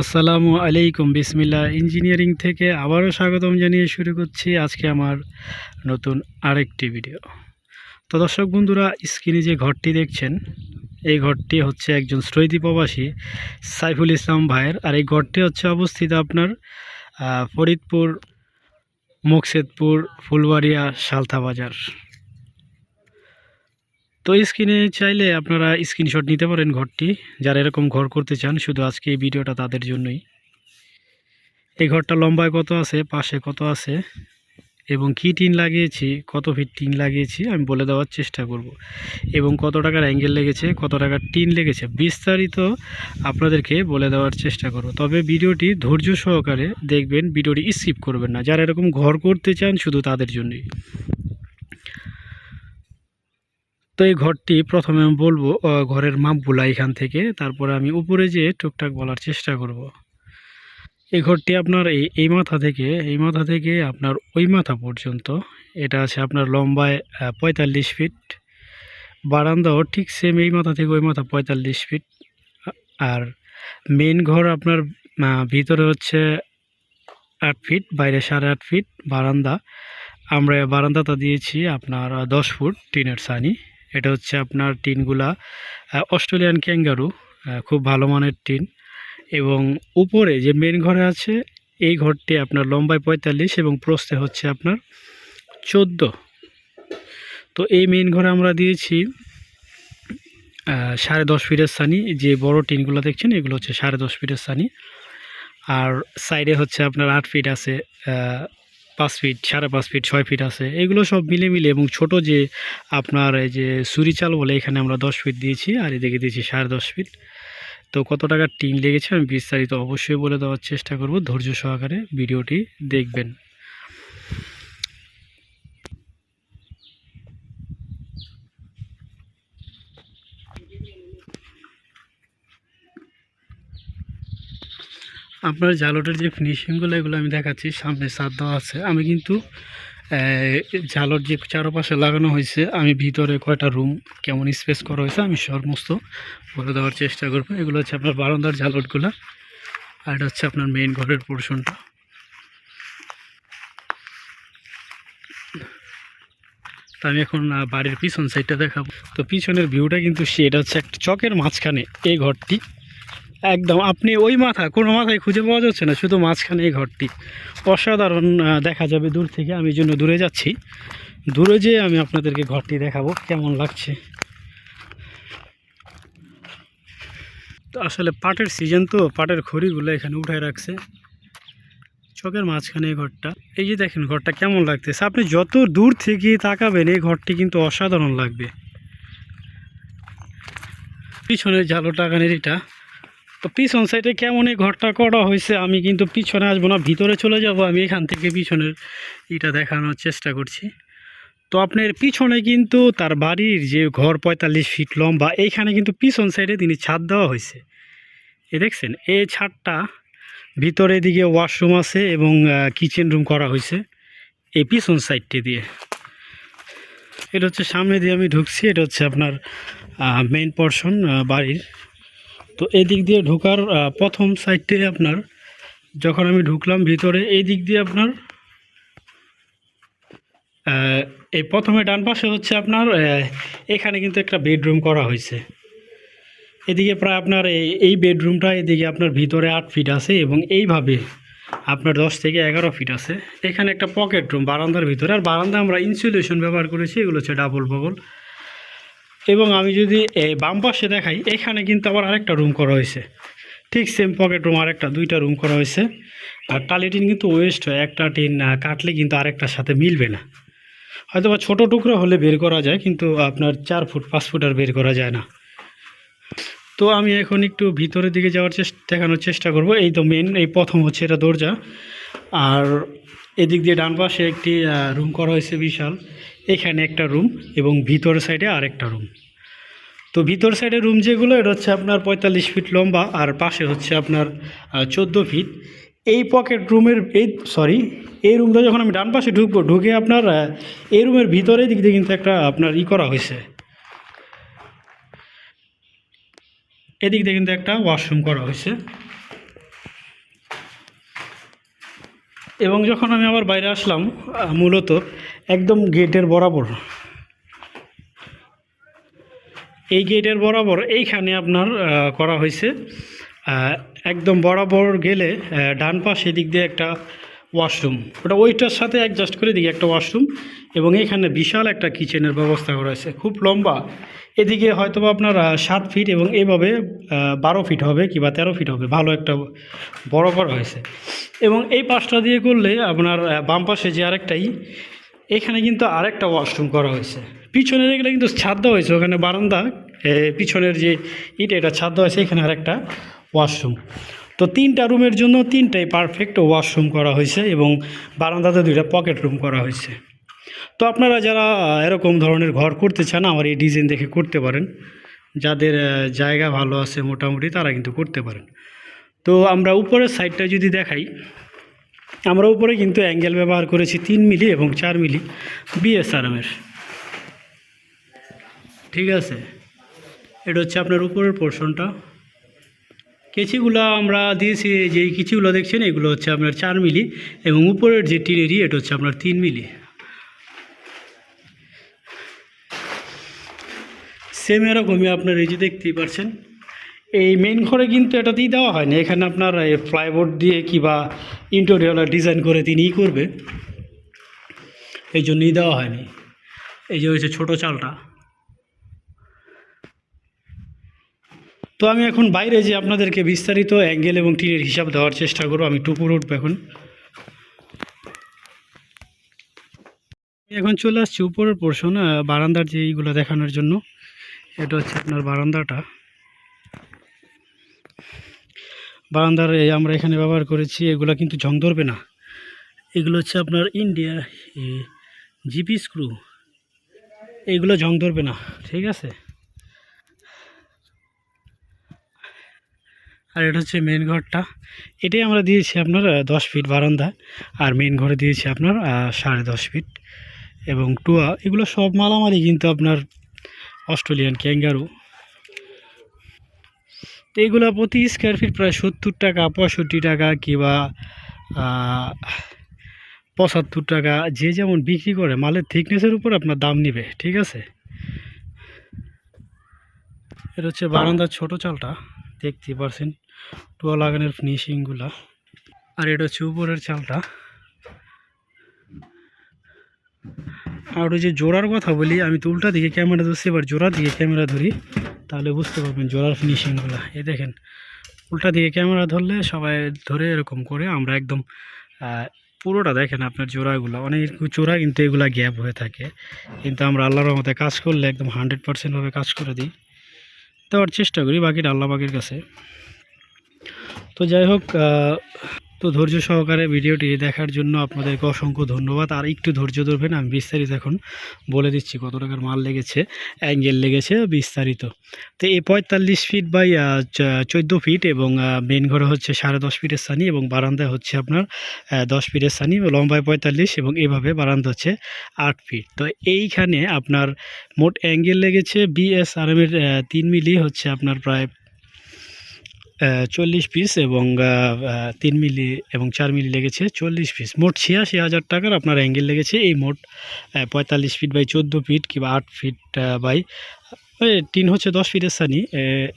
আসসালামু আলাইকুম। বিসমিল্লা ইঞ্জিনিয়ারিং থেকে আবারও স্বাগতম জানিয়ে শুরু করছি আজকে আমার নতুন আরেকটি ভিডিও। তো দর্শক বন্ধুরা, স্ক্রিনে যে ঘরটি দেখছেন, এই ঘরটি হচ্ছে একজন শ্রৈদি প্রবাসী সাইফুল ইসলাম ভাইয়ের আর এই ঘরটি হচ্ছে অবস্থিত আপনার ফরিদপুর, মুকসেদপুর, ফুলবাড়িয়া, সালথা বাজার। তো স্ক্রিনে চাইলে আপনারা স্ক্রিনশট নিতে পারেন ঘরটি। যারা এরকম ঘর করতে চান, শুধু আজকে এই ভিডিওটা তাদের জন্যই। এই ঘরটা লম্বায় কত আছে, পাশে কত আছে, এবং কী টিন লাগিয়েছি, কত ফিট টিন লাগিয়েছি, আমি বলে দেওয়ার চেষ্টা করব। এবং কত টাকার অ্যাঙ্গেল লেগেছে, কত টাকার টিন লেগেছে, বিস্তারিত আপনাদেরকে বলে দেওয়ার চেষ্টা করব। তবে ভিডিওটি ধৈর্য সহকারে দেখবেন, ভিডিওটি স্কিপ করবেন না। যারা এরকম ঘর করতে চান, শুধু তাদের জন্যই। তো এই ঘরটি প্রথমে আমি বলব ঘরের মাপগুলা এখান থেকে। তারপরে আমি উপরে যেয়ে টুকটাক বলার চেষ্টা করব। এই ঘরটি আপনার এই এই মাথা থেকে, এই মাথা থেকে আপনার ওই মাথা পর্যন্ত। এটা আছে আপনার লম্বায় পঁয়তাল্লিশ ফিট। বারান্দাও ঠিক সেম এই মাথা থেকে ওই মাথা পঁয়তাল্লিশ ফিট। আর মেন ঘর আপনার ভিতরে হচ্ছে আট ফিট, বাইরে সাড়ে আট ফিট বারান্দা। আমরা বারান্দাটা দিয়েছি আপনার দশ ফুট টিনের সানি এটা হচ্ছে আপনার টিনগুলা অস্ট্রেলিয়ান ক্যাঙ্গারু খুব ভালো মানের টিন। এবং উপরে যে মেন ঘরে আছে, এই ঘরটি আপনার লম্বায় পঁয়তাল্লিশ এবং প্রস্থে হচ্ছে আপনার চোদ্দ। তো এই মেন ঘরে আমরা দিয়েছি সাড়ে দশ ফিটের সানি। যে বড় টিনগুলো দেখছেন, এগুলো হচ্ছে সাড়ে দশ ফিটের সানি। আর সাইডে হচ্ছে আপনার আট ফিট আছে পাঁচ ফিট, সাড়ে পাঁচ ফিট, ছয় ফিট আছে। এগুলো সব মিলে মিলে এবং ছোট যে আপনার এই যে সুরি চাল বলে, এখানে আমরা দশ ফিট দিয়েছি আর এদিকে দিয়েছি সাড়ে দশ ফিট। তো কত টাকার টিন লেগেছে আমি বিস্তারিত অবশ্যই বলে দেওয়ার চেষ্টা করব। ধৈর্য সহকারে ভিডিওটি দেখবেন। আপনার জালটের যে ফিনিশিংগুলো এগুলো আমি দেখাচ্ছি, সামনে সাত দেওয়া আছে। আমি কিন্তু জালট যে চারপাশে লাগানো হয়েছে, আমি ভিতরে কয়টা রুম কেমন স্পেস করা হয়েছে, আমি সমস্ত বলে দেওয়ার চেষ্টা করব। এগুলো হচ্ছে আপনার বারান্দার জালটগুলো আর এটা হচ্ছে আপনার মেইন ঘরের পোর্শনটা আমি এখন বাড়ির পিছন সাইডটা দেখাবো। তো পিছনের ভিউটা কিন্তু সে এটা হচ্ছে একটা চকের মাঝখানে, এই ঘরটি। একদম, আপনি ওই মাথা, কোনো মাথায় খুঁজে পাওয়া যাচ্ছে না, শুধু মাঝখানে এই ঘরটি। অসাধারণ দেখা যাবে দূর থেকে, আমি জন্য দূরে যাচ্ছি। দূরে যেয়ে আমি আপনাদেরকে ঘরটি দেখাবো, কেমন লাগছে। তো আসলে পাটের সিজন তো, পাটের খড়িগুলো এখানে উঠায় রাখছে। চকের মাঝখানে এই ঘরটা। এই যে দেখেন, ঘরটা কেমন লাগতেছে। আপনি যত দূর থেকে তাকাবেন, এই ঘরটি কিন্তু অসাধারণ লাগবে। পিছনের জালো টাকানের এটা। তো পিছন সাইডে কেমন এই ঘরটা করা হয়েছে আমি কিন্তু পিছনে আসব না, ভিতরে চলে যাব আমি এখান থেকে পিছনের এটা দেখানোর চেষ্টা করছি। তো আপনার পিছনে কিন্তু তার বাড়ির যে ঘর পঁয়তাল্লিশ ফিট লম্বা, এইখানে কিন্তু পিছন সাইডে তিনি ছাদ দেওয়া হয়েছে। এ দেখছেন এই ছাদটা ভিতরে দিকে ওয়াশরুম আছে এবং কিচেন রুম করা হয়েছে এই পিছন সাইডটি দিয়ে। এটা হচ্ছে সামনে দিয়ে আমি ঢুকছি, এটা হচ্ছে আপনার মেইন পোর্শন বাড়ির। তো এই দিক দিয়ে ঢোকার প্রথম সাইডটাই আপনার, যখন আমি ঢুকলাম ভিতরে এই দিক দিয়ে আপনার এই প্রথমে ডান পাশে হচ্ছে আপনার এখানে কিন্তু একটা বেডরুম করা হয়েছে। এদিকে প্রায় আপনার এই বেডরুমটা এদিকে আপনার ভিতরে আট ফিট আছে এবং এইভাবে আপনার দশ থেকে এগারো ফিট আছে। এখানে একটা পকেট রুম বারান্দার ভিতরে। আর বারান্দা আমরা ইনসুলেশন ব্যবহার করেছি, এগুলো হচ্ছে ডাবল বগল এবং আমি যদি এই বাম পাশে দেখাই, এখানে কিন্তু আবার আরেকটা রুম করা হয়েছে। ঠিক সেম পকেট রুম আরেকটা, দুইটা রুম করা হয়েছে। আর টালি টিন কিন্তু ওয়েস্ট হয়, একটা টিন কাটলে কিন্তু আরেকটার সাথে মিলবে না। হয়তো বা ছোটো টুকরো হলে বের করা যায়, কিন্তু আপনার চার ফুট, পাঁচ ফুট আর বের করা যায় না। তো আমি এখন একটু ভিতরের দিকে যাওয়ার চেষ্টা দেখানোর চেষ্টা করব। এই তো মেন এই প্রথম হচ্ছে এটা দরজা। আর এদিক দিয়ে ডান পাশে একটি রুম করা হয়েছে বিশাল। এখানে একটা রুম এবং ভিতর সাইডে আরেকটা রুম তো ভিতর সাইডে রুম যেগুলো, এটা হচ্ছে আপনার পঁয়তাল্লিশ ফিট লম্বা আর পাশে হচ্ছে আপনার চোদ্দ ফিট এই পকেট রুমের এই সরি এই রুমটা যখন আমি ডান পাশে ঢুকবো, ঢুকে আপনার এই রুমের ভিতরে দিক দিয়ে কিন্তু একটা আপনার ই করা হয়েছে। এদিক দিয়ে কিন্তু একটা ওয়াশরুম করা হয়েছে। এবং যখন আমি আবার বাইরে আসলাম মূলত একদম গেটের বরাবর। এই গেটের বরাবর এইখানে আপনার করা হয়েছে। একদম বরাবর গেলে ডান পাশে দিক দিয়ে একটা ওয়াশরুম। ওটা ওইটার সাথে অ্যাডজাস্ট করে দিকে একটা ওয়াশরুম এবং এখানে বিশাল একটা কিচেনের ব্যবস্থা করা হয়েছে। খুব লম্বা। এদিকে হয়তো আপনার সাত ফিট এবং এভাবে বারো ফিট হবে কিংবা তেরো ফিট হবে। ভালো একটা বড় করা হয়েছে। এবং এই পাশটা দিয়ে করলে আপনার বাম পাশে যে আরেকটাই এখানে কিন্তু আরেকটা ওয়াশরুম করা হয়েছে। পিছনের এগুলো কিন্তু ছাদ দেওয়া হয়েছে, ওখানে বারান্দা পিছনের যে ইট, এটা ছাদ দেওয়া হয়েছে, এখানে আরেকটা ওয়াশরুম তো তিনটা রুমের জন্য তিনটাই পারফেক্ট ওয়াশরুম করা হয়েছে এবং বারান্দাতে দুইটা পকেট রুম করা হয়েছে। তো আপনারা যারা এরকম ধরনের ঘর করতে চান, আমার এই ডিজাইন দেখে করতে পারেন। যাদের জায়গা ভালো আছে মোটামুটি, তারা কিন্তু করতে পারেন। তো আমরা উপরের সাইডটা যদি দেখাই আমরা উপরে কিন্তু অ্যাঙ্গেল ব্যবহার করেছি তিন মিলি এবং চার মিলি বিএসআরএমের। ঠিক আছে? এটা হচ্ছে আপনার উপরের পোর্শনটা কেচিগুলো আমরা দিয়েছি যে কিছুগুলো দেখছেন, এগুলো হচ্ছে আপনার চার মিলি এবং উপরের যে টিনেরি এটা হচ্ছে আপনার তিন মিলি। সেম এরকমই আপনার এই যে দেখতেই পাচ্ছেন এই মেন ঘরে কিন্তু এটাতেই দেওয়া হয়নি। এখানে আপনার ফ্লাইবোর্ড দিয়ে কিবা ইন্টেরিয়র ডিজাইন করে তিনিই করবে। এই জন্যই দেওয়া হয়নি। এই যে হয়েছে ছোটো চালটা। তো আমি এখন বাইরে যে আপনাদেরকে বিস্তারিত অ্যাঙ্গেল এবং টিনের হিসাব দেওয়ার চেষ্টা করব, আমি টুপুর উঠবো এখন। এখন চলে আসছি উপরের পোর্শন বারান্দার যে এইগুলো দেখানোর জন্য। এটা হচ্ছে আপনার বারান্দাটা। বারান্দার আমরা এখানে ব্যবহার করেছি, এগুলো কিন্তু ঝং ধরবে না। এগুলো হচ্ছে আপনার ইন্ডিয়া জিপি স্ক্রু এইগুলো ঝং ধরবে না, ঠিক আছে? আর এটা হচ্ছে মেন ঘরটা। এটাই আমরা দিয়েছি আপনার দশ ফিট বারান্দা আর মেন ঘরে দিয়েছি আপনার সাড়ে দশ ফিট এবং টুয়া, এগুলো সব মালামালি কিন্তু আপনার অস্ট্রেলিয়ান ক্যাঙ্গারু তো এগুলো প্রতি স্কোয়ার ফিট প্রায় সত্তর টাকা, পঁয়ষট্টি টাকা কিংবা পঁচাত্তর টাকা, যে যেমন বিক্রি করে, মালের থিকনেসের উপর আপনার দাম নেবে, ঠিক আছে? এটা হচ্ছে বারান্দার ছোট চালটা, দেখতেই পারছেন টোয়া লাগানোর ফিনিশিংগুলা আর এটা হচ্ছে উপরের চালটা। আর ওই যে জোড়ার কথা বলি, আমি তো উল্টা দিকে ক্যামেরা ধরছি, এবার জোড়া দিকে ক্যামেরা ধরি। তাহলে বুঝতে পারবেন জোড়ার ফিনিশিংগুলো এই দেখেন, উল্টা দিকে ক্যামেরা ধরলে সবাই ধরে এরকম করে আমরা একদম পুরোটা দেখেন আপনার জোড়াগুলো। অনেক জোড়া কিন্তু এগুলা গ্যাপ হয়ে থাকে। কিন্তু আমরা আল্লাহর মতে কাজ করলে একদম হান্ড্রেড পার্সেন্টভাবে কাজ করে দিই। দেওয়ার চেষ্টা করি বাকিটা আল্লাহ বাকির কাছে। তো যাই হোক তো ধৈর্য সহকারে ভিডিওটি দেখার জন্য আপনাদেরকে অসংখ্য ধন্যবাদ। আর একটু ধৈর্য ধরবেন, আমি বিস্তারিত এখন বলে দিচ্ছি কত টাকার মাল লেগেছে, অ্যাঙ্গেল লেগেছে বিস্তারিত। তো এই পঁয়তাল্লিশ ফিট বাই চোদ্দ ফিট এবং মেন ঘরে হচ্ছে সাড়ে দশ ফিটের সানি এবং বারান্দায় হচ্ছে আপনার দশ ফিটের সানি, লম্বায় পঁয়তাল্লিশ এবং এভাবে বারান্দা হচ্ছে আট ফিট তো এইখানে আপনার মোট অ্যাঙ্গেল লেগেছে বিএসআরএমের তিন মিলি হচ্ছে আপনার প্রায় চল্লিশ পিস এবং তিন মিলি এবং চার মিলি লেগেছে চল্লিশ পিস মোট ছিয়াশি হাজার টাকার আপনার অ্যাঙ্গেল লেগেছে। এই মোট পঁয়তাল্লিশ ফিট বাই চোদ্দ ফিট কিংবা আট ফিট বাই টিন হচ্ছে দশ ফিটের সানি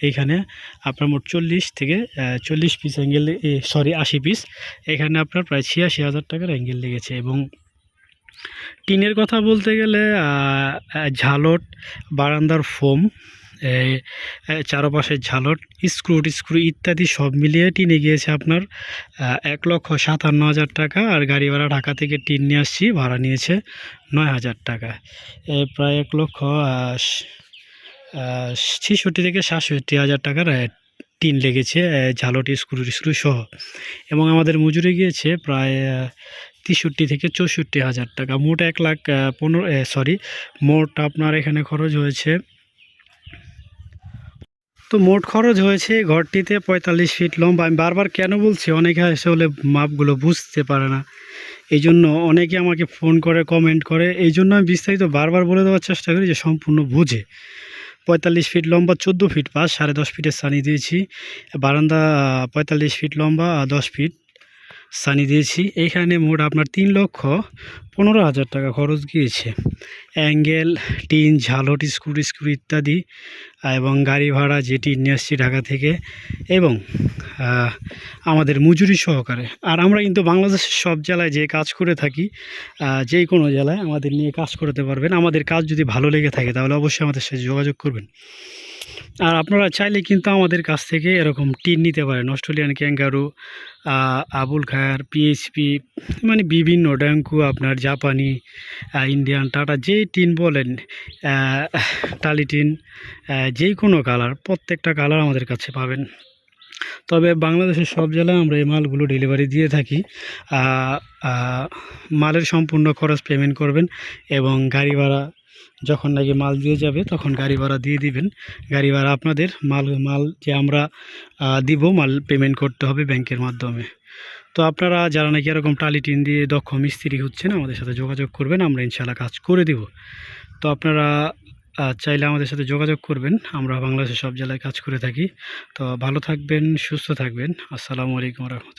এইখানে আপনার মোট চল্লিশ থেকে চল্লিশ পিস অ্যাঙ্গেল সরি আশি পিস এখানে আপনার প্রায় ছিয়াশি হাজার টাকার অ্যাঙ্গেল লেগেছে এবং টিনের কথা বলতে গেলে ঝালট, বারান্দার ফোম চারপাশের ঝালট স্ক্রু স্ক্রু ইত্যাদি সব মিলিয়ে টিনে গিয়েছে আপনার এক লক্ষ সাতান্ন হাজার টাকা। আর গাড়ি ভাড়া ঢাকা থেকে টিন নিয়ে আসছি, ভাড়া নিয়েছে নয় হাজার টাকা। প্রায় এক লক্ষ ছেষট্টি থেকে সাতষট্টি হাজার টাকার টিন লেগেছে ঝালট, স্ক্রু স্ক্রু সহ। এবং আমাদের মজুরি গিয়েছে প্রায় তেষট্টি থেকে চৌষট্টি হাজার টাকা। মোট এক লাখ পনেরো সরি, মোট আপনার এখানে খরচ হয়েছে তো মোট খরচ হয়েছে ঘরটিতে পঁয়তাল্লিশ ফিট লম্বা। আমি বারবার কেন বলছি, অনেকে আসলে মাপগুলো বুঝতে পারে না। এই জন্য অনেকে আমাকে ফোন করে, কমেন্ট করে। এই জন্য আমি বিস্তারিত বারবার বলে দেওয়ার চেষ্টা করি যে সম্পূর্ণ বুঝে। পঁয়তাল্লিশ ফিট লম্বা, চোদ্দ ফিট পাঁচ সাড়ে দশ ফিটের সানি দিয়েছি। বারান্দা পঁয়তাল্লিশ ফিট লম্বা, দশ ফিট। সানি দিয়েছি। এখানে মোট আপনার তিন লক্ষ পনেরো হাজার টাকা খরচ গিয়েছে। অ্যাঙ্গেল, টিন, ঝালট, স্ক্রু স্ক্রু ইত্যাদি এবং গাড়ি ভাড়া যেটি নিয়ে আসছি ঢাকা থেকে এবং আমাদের মজুরি সহকারে। আর আমরা কিন্তু বাংলাদেশের সব জেলায় যে কাজ করে থাকি যে কোনো জেলায় আমাদের নিয়ে কাজ করতে পারবেন। আমাদের কাজ যদি ভালো লেগে থাকে তাহলে অবশ্যই আমাদের সাথে যোগাযোগ করবেন। আর আপনারা চাইলে কিন্তু আমাদের কাছ থেকে এরকম টিন নিতে পারেন। Australian kangaroo Abul Khayer PHP মানে বিভিন্ন ড্যাঙ্কু আপনার জাপানি ইন্ডিয়ান, টাটা যেই টিন বলেন টালি টিন যেই কোনো কালার, প্রত্যেকটা কালার আমাদের কাছে পাবেন। তবে বাংলাদেশের সব জেলায় আমরা এই মালগুলো ডেলিভারি দিয়ে থাকি। মালের সম্পূর্ণ খরচ পেমেন্ট করবেন এবং গাড়ি ভাড়া যখন নাকি মাল দিয়ে যাবে, তখন গাড়ি ভাড়া দিয়ে দিবেন। গাড়ি ভাড়া আপনাদের, মাল মাল যে আমরা দিব, মাল পেমেন্ট করতে হবে ব্যাংকের মাধ্যমে। তো আপনারা যারা নাকি এরকম টালি টিন দিয়ে দক্ষ মিস্ত্রি হচ্ছেন, আমাদের সাথে যোগাযোগ করবেন, আমরা ইনশাল্লাহ কাজ করে দিব। তো আপনারা চাইলে আমাদের সাথে যোগাযোগ করবেন, আমরা বাংলাদেশের সব জেলায় কাজ করে থাকি। তো ভালো থাকবেন, সুস্থ থাকবেন। আসসালামু আলাইকুম রহমতুল্লাহ।